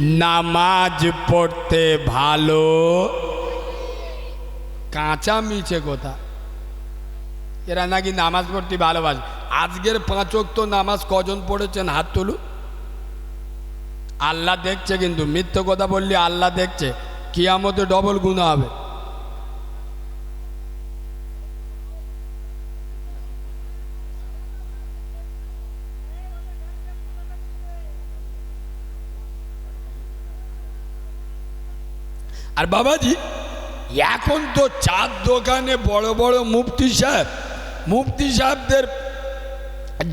নামাজ পড়তে ভালো। কাঁচা মিছে কথা। এরা নাকি নামাজ পড়তে ভালোবাসে। আজকের পাঁচক তো নামাজ কজন পড়েছেন? হাত তুলু আল্লাহ দেখছে কিন্তু, মিথ্য কথা বললি আল্লাহ দেখছে। কিয়ামতে ডবল গুণা হবে। আর বাবাজি এখন তো চার দোকানে বড় বড় মুফতি সাহেব মুফতি সাহেবদের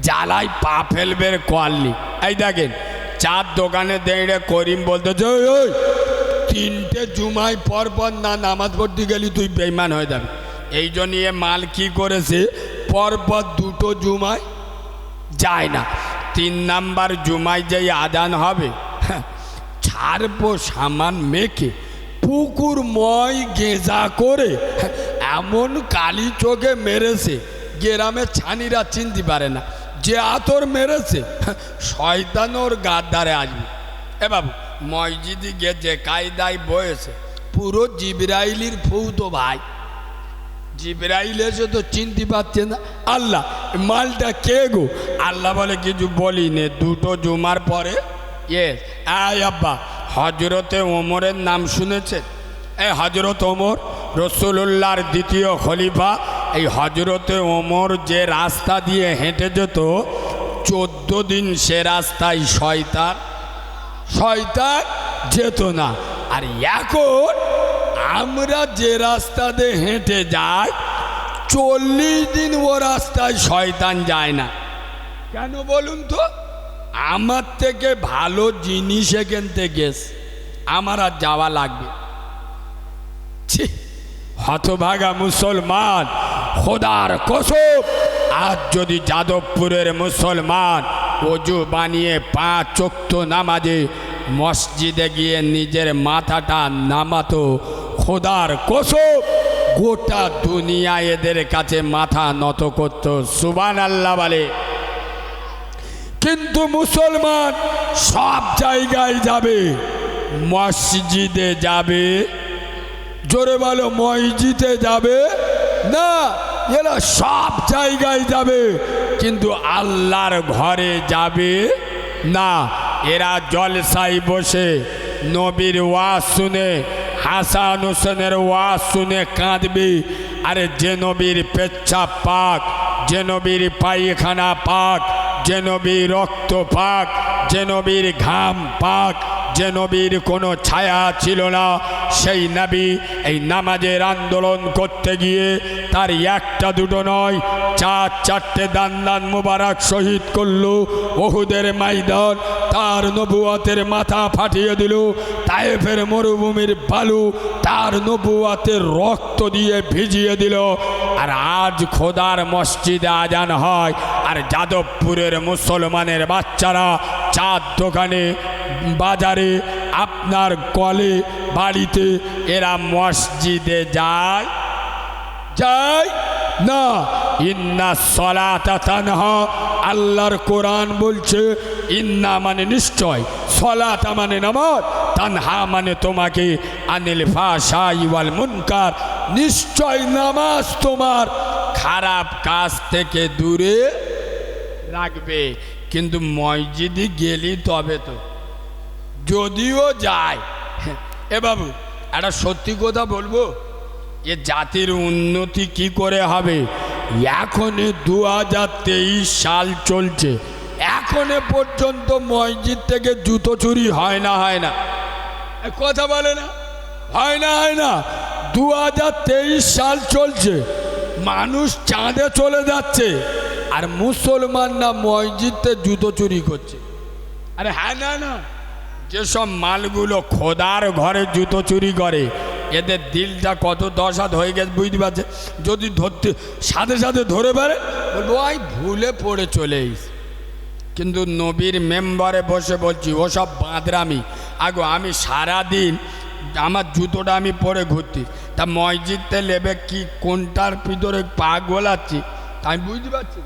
জ্বালাই পা ফেলবে কোয়ালি। এই দেখেন চার দোকানে দেড়ে করিম বলতেছে "ওই, তিনটে জুমাই পর পর না নামাজ পড়তে গেলি তুই বেইমান হয়ে যাবি। এই জন্য মাল কি করেছে? পর পর দুটো জুমায় যায় না। তিন নাম্বার জুমায় যেই আদান হবে হ্যাঁ, ছাড়বো সামান মেখে। পুকুর ময় গেঁজা করে এমন কালি চোখে মেরেছে, গ্রামে ছানিরা চিনতে পারে না। যে আতর মেরেছে শয়তান ওর গাদ্দারে আসবে। এ বাবু, মসজিদি গে যে কায়দায় বয়েছে, পুরো জিবরাইলির ফৌতো ভাই। জিব্রাইল এসে তো চিনতে পারছে না। আল্লাহ, মালটা কে গো? আল্লাহ বলে কিছু বলি নে দুটো জুমার পরে? ইয়েস আয় আব্বা হজরতে ওমরের নাম শুনেছে এই হজরত ওমর রসুল্লাহর দ্বিতীয় খলিফা। এই হজরতে ওমর যে রাস্তা দিয়ে হেঁটে যেত, চোদ্দ দিন সে রাস্তায় শয়তান শয়তান যেত না। আর এখন আমরা যে রাস্তা দিয়ে হেঁটে যাই, চল্লিশ দিন ও রাস্তায় শয়তান যায় না। কেন বলুন তো? আমার থেকে ভালো জিনিস এখান থেকে আমার আর যাওয়া লাগবে। ছি, হতভাগা মুসলমান, খোদার কসব আজ যদি যাদবপুরের মুসলমান অজু বানিয়ে পা চোক্ত নামাজে মসজিদে গিয়ে নিজের মাথাটা নামাতো, খোদার কসব গোটা দুনিয়া এদের কাছে মাথা নত করত। সুবান আল্লাহ বলে। কিন্তু মুসলমান সব জায়গায় যাবে, মসজিদে যাবে, জোরে বলো মসজিদে যাবে? না, এরা সব জায়গায় যাবে, কিন্তু আল্লাহর ঘরে যাবে? না, এরা জলসাই বসে নবীর ওয়াজ শুনে, হাসান হোসেনের ওয়াজ শুনে কাঁদবে। আরে যে নবীর পেচ্ছাপ পাক, যে নবীর পায়খানা পাক যে নবীর রক্ত পাক যে নবীর ঘাম পাক যে নবীর কোনো ছায়া ছিল না, সেই নবী এই নামাজের আন্দোলন করতে গিয়ে তার একটা দুটো নয়, চার, চারটে দান দান মুবারক শহীদ করল, ওহুদের মাইদান তার নবুয়াতের মাথা ফাটিয়ে দিল, তায়েফের মরুভূমির বালু তার নবুয়াতের রক্ত দিয়ে ভিজিয়ে দিল, আর আজ খোদার মসজিদে আজান হয় আর যাদবপুরের মুসলমানের বাচ্চারা চার দোকানে, বাজারে আপনার কলে বাড়িতে এরা মসজিদে যায়? যায়? না। ইন্না সলাতা তানহা, আল্লাহর কোরআন বলছে, ইন্না মানে নিশ্চয়। সলাতা মানে নামাজ, তানহা মানে তোমাকে আনিল ফাশাই ওয়াল মুনকার। নিশ্চয় নামাজ তোমার খারাপ কাজ থেকে দূরে। রাখবে। কিন্তু মসজিদে গেলি তবে তো। যদিও যায়। এ বাবু, একটা সত্যি কথা বলব? এ জাতির উন্নতি কি করে হবে? এখনে দু সাল চলছে। এখনে পর্যন্ত মসজিদ থেকে জুতো চুরি হয় না হয় না। কথা বলে না? হয় না হয় না। দু হাজার তেইশ সাল চলছে। মানুষ চাঁদে চলে যাচ্ছে আর মুসলমানরা মসজিদে জুতো চুরি করছে। আরে হ্যাঁ না না। যেসব মালগুলো খোদার ঘরে জুতো চুরি করে, এদের দিলটা কত দশাত হয়ে গেছে বুঝতে পারছে? যদি ধরতে, সাথে সাথে ধরে পারে বলব, আই, ভুলে পড়ে চলে কিন্তু নবীর মেম্বারে বসে বলছি, ওসব বাঁদরামি, আগো, আমি সারা দিন আমার জুতোটা আমি পরে ঘুরতি তা মসজিদতে লেবে কি, কোনটার ভিতরে পা গোলাচ্ছে আমি বুঝতে পারছি।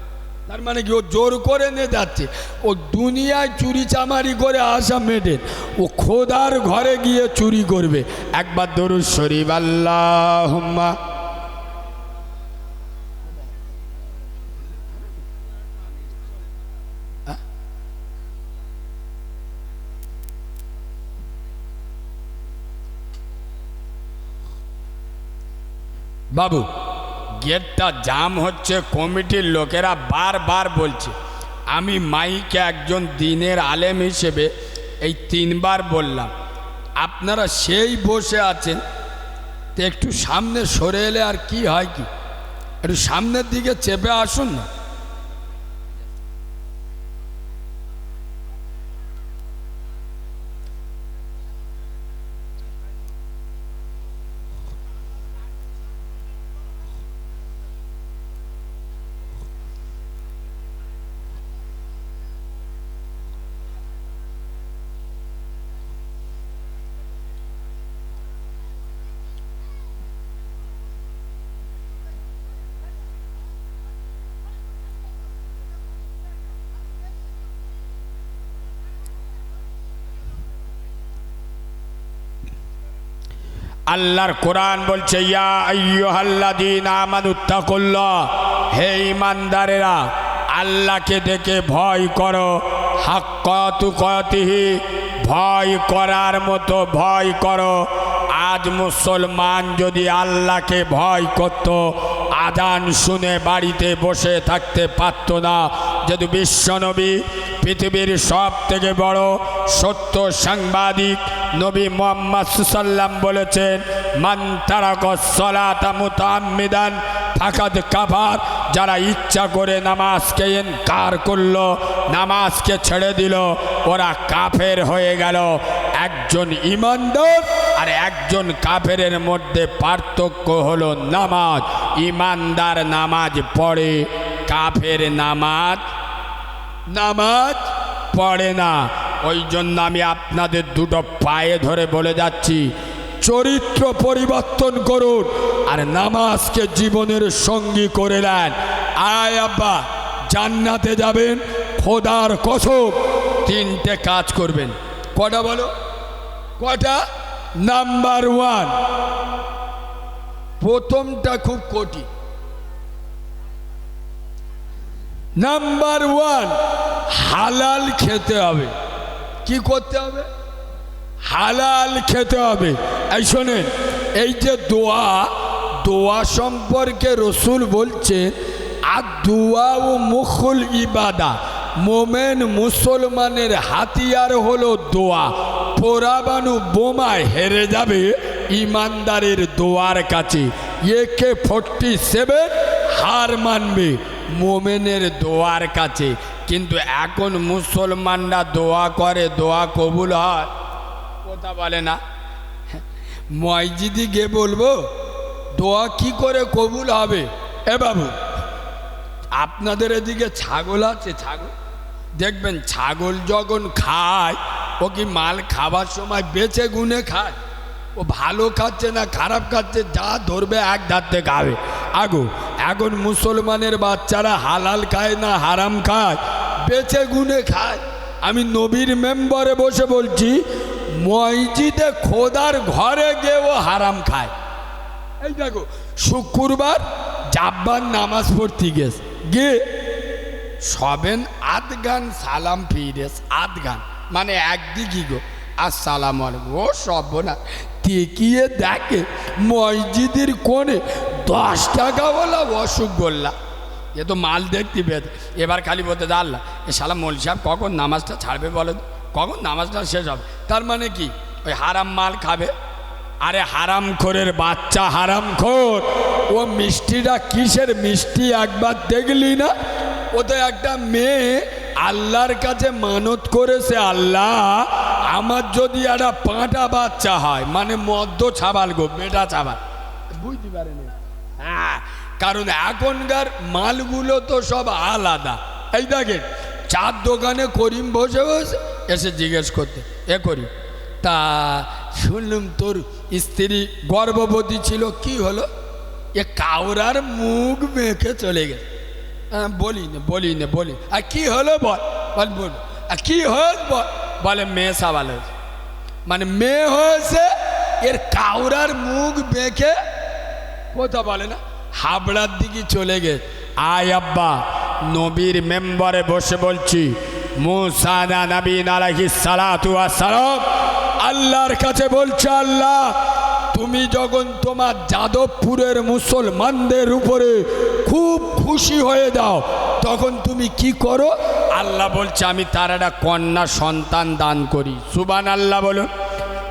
তার মানে কি, ও জোর করে নিয়ে যাচ্ছে। ও দুনিয়ায় চুরি চামারি করে আসা মেডেন ও খোদার ঘরে গিয়ে চুরি করবে। একবার ধরুন শরীফ আল্লাহ বাবু, গেটটা জাম হচ্ছে, কমিটির লোকেরা বারবার বলছে। আমি মাইকে একজন দিনের আলেম হিসেবে এই তিনবার বললাম, আপনারা সেই বসে আছেন, তো একটু সামনে সরে এলে আর কি হয় কি? একটু সামনের দিকে চেপে আসুন না। আল্লাহর কোরআন বলছে হে ইমানদারেরা আল্লাহকে দেখে ভয় করো। হাক্কাতু ভয় করার মতো ভয় করো। আজ মুসলমান যদি আল্লাহকে ভয় করত আদান শুনে বাড়িতে বসে থাকতে পারত না। যদি বিশ্বনবী পৃথিবীর সব থেকে বড় সত্য সাংবাদিক নবী মোহাম্মদ সুসাল্লাম বলেছেন, মান তারাক সলাতা মুতাম্মিদান ফাকাদ কাফার, যারা ইচ্ছা করে নামাজকে এনকার করল, নামাজকে ছেড়ে দিল, ওরা কাফের হয়ে গেল। একজন ইমানদার আর একজন কাফেরের মধ্যে পার্থক্য হলো নামাজ। ইমানদার নামাজ পড়ে, কাফের নামাজ নামাজ পড়ে না। ওই জন্য আমি আপনাদের দুটো পায়ে ধরে বলে যাচ্ছি, চরিত্র পরিবর্তন করুন আর নামাজকে জীবনের সঙ্গী করে নেন। আয় আব্বা, জান্নাতে যাবেন, খোদার কসম। তিনটে কাজ করবেন। কটা বলো? কটা? নাম্বার ওয়ান, প্রথমটা খুব কঠিন। নাম্বার ওয়ান, হালাল খেতে হবে। কি করতে হবে? হালাল খেতে হবে। এই শোনেন, এই যে দোয়া দোয়া সম্পর্কে রসুল বলছেন আর দোয়া ও মুখুল ইবাদা, মোমেন মুসলমানের হাতিয়ার হলো দোয়া। পোড়াবানু বোমায় হেরে যাবে ইমানদারের দোয়ার কাছে। একে ফোরটি সেভেন হার মানবে। মোমেনের দোয়ার কাছে। কিন্তু এখন মুসলমানরা দোয়া করে, দোয়া কবুল হয়। কথা বলে না। মসজিদি গিয়ে বলব, দোয়া কি করে কবুল হবে? এ বাবু, আপনাদের এদিকে ছাগল আছে, ছাগল। দেখবেন ছাগল যখন খায়, ও কি মাল খাবার সময় বেছে গুনে খায়? ও ভালো খাচ্ছে না খারাপ খাচ্ছে, যা ধরবে এক ধারতে খাবে। আগো এখন মুসলমানের বাচ্চারা হালাল খায় না হারাম খায়? বেছে গুনে খায়। আমি নবীর মেম্বারে বসে বলছি, মসজিদে খোদার ঘরে গিয়েও হারাম খায়। এই দেখো, শুক্রবার জাব্বার নামাজ পড়তে গেছে। গিয়ে সবেন আধ গান সালাম ফিরেস আধ গান মানে একদিকই গো, আসসালাম আলাইকুম। ও সব না তেকিয়ে দেখে? মসজিদের কোণে দশ টাকাওয়ালা অসুখ গোল্লা এ তো মাল দেখতে পেয়ে এবার খালি বলতে জানলা এ সালাম মল সাহেব কখন নামাজটা ছাড়বে বলে? কখন নামাজটা শেষ হবে? তার মানে কি? ওই হারাম মাল খাবে? আরে হারাম খোরের বাচ্চা হারাম খোর। ও মিষ্টিটা কিসের মিষ্টি একবার দেখলি না? ও তো একটা মেয়ে, আল্লাহর কাছে মানত করেছে আল্লাহ, আমার যদি একটা পাঁটা বাচ্চা হয় মানে মদ্য ছাবাল গো, বেটা ছাবাল। বুঝতে পারেনি? হ্যাঁ কারণ এখনকার মালগুলো তো সব আলাদা। এই দেখেন চার দোকানে করিম বসে বসে এসে জিজ্ঞেস করতে এ করি তা শুনলাম তোর স্ত্রী গর্ভবতী ছিল কি হলো? এ কাউরার মুখ মেখে চলে গেছে হ্যাঁ, বলি না বলি না বলি আর কি হলো বল? বল বল। আর কি হল বল? বলে মেয়ে সাবাল হয়েছে। মানে মেয়ে হয়েছে এর কাউরার মুখ বেঁকে কথা বলে না? হাবড়ার দিকে চলে গেছে আয় আব্বা, নবীর মেম্বারে বসে বলছি আল্লাহর কাছে বলছে, আল্লাহ, তুমি যখন তোমার যাদবপুরের মুসলমানদের উপরে খুব খুশি হয়ে দাও, তখন তুমি কি করো? আল্লাহ বলছে, আমি তার একটা কন্যা সন্তান দান করি। সুবান আল্লাহ বলুন।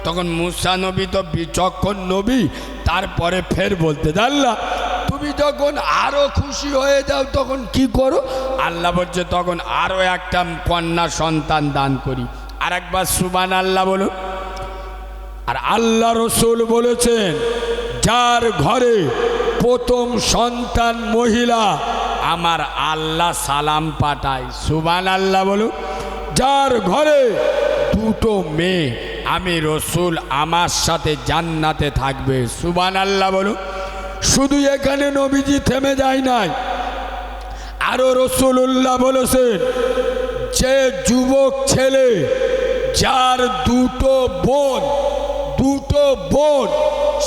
তখন মুসা নবী তো বিচক্ষণ নবী, তারপরে ফের বলতে আল্লাহ তুমি যখন আরও খুশি হয়ে যাও, তখন কি করো? আল্লাহ বলছে, তখন আরও একটা কন্যা সন্তান দান করি। আর একবার সুবান আল্লাহ বলুন। আর আল্লাহ রসুল বলেছেন, যার ঘরে প্রথম সন্তান মহিলা, আমার আল্লাহ সালাম পাঠায়। সুবান আল্লাহ বলুন। যার ঘরে দুটো মেয়ে আমি রসুল আমার সাথে জান্নাতে থাকবে। সুবান আল্লাহ বলুন। শুধু এখানে নবীজি থেমে যায় নাই। আরও রসুল্লাহ বলেছেন, যে যুবক ছেলে, যার দুটো বোন দুটো বোন,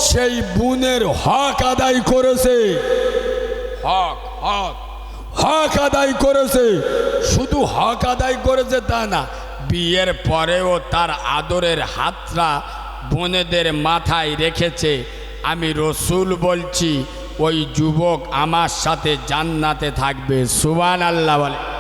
সেই বোনের হক আদায় করেছে। হক হক হক আদায় করেছে। শুধু হক আদায় করেছে তা না বিয়ের পরেও তার আদরের হাতরা বোনেদের মাথায় রেখেছে। আমি রসুল বলছি, ওই যুবক আমার সাথে জান্নাতে থাকবে। সুবান আল্লাহ বলে।